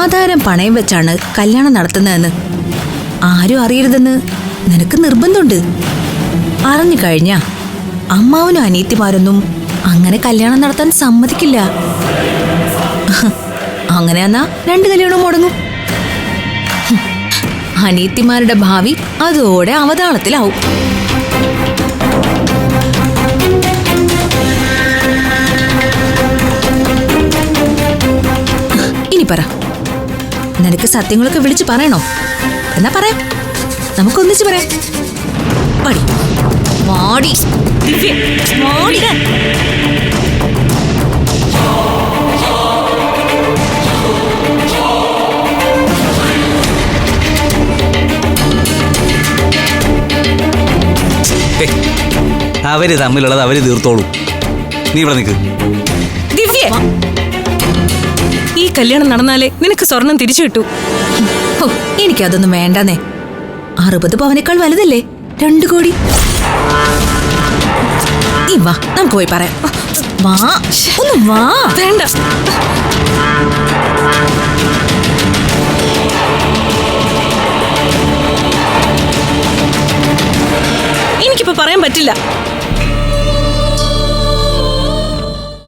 ആധാരം പണയം വെച്ചാണ് കല്യാണം നടത്തുന്നതെന്ന് ആരും അറിയരുതെന്ന് നിനക്ക് നിർബന്ധമുണ്ട്. അറിഞ്ഞു കഴിഞ്ഞ അമ്മാവനും അനിയത്തിമാരൊന്നും അങ്ങനെ കല്യാണം നടത്താൻ സമ്മതിക്കില്ല. അങ്ങനെ എന്നാ രണ്ട് കല്യാണവും മുടങ്ങും. അനീത്തിമാരുടെ ഭാവി അതോടെ അവതാളത്തിലാവും. ഇനി പറ. നിനക്ക് സത്യങ്ങളൊക്കെ വിളിച്ചു പറയണോ? എന്നാ പറയാം. നമുക്കൊന്നിച്ച് പറയാം. പടി. ഏയ്, അവർ തമ്മിലുള്ളത് അവർ തീർത്തോളൂ. നീ ഇവിടെ നിൽക്ക് കല്യാണം നടന്നാലേ നിനക്ക് സ്വർണം തിരിച്ചു കിട്ടൂ. എനിക്കതൊന്നും വേണ്ടെന്നേ. അറുപത് പവനേക്കാൾ വലുതല്ലേ? രണ്ടു കോടി. നീ വാ നമുക്ക് പോയി പറയാം. വാ ഒന്ന് വാ. വേണ്ട. എനിക്കിപ്പോ പറയാൻ പറ്റില്ല.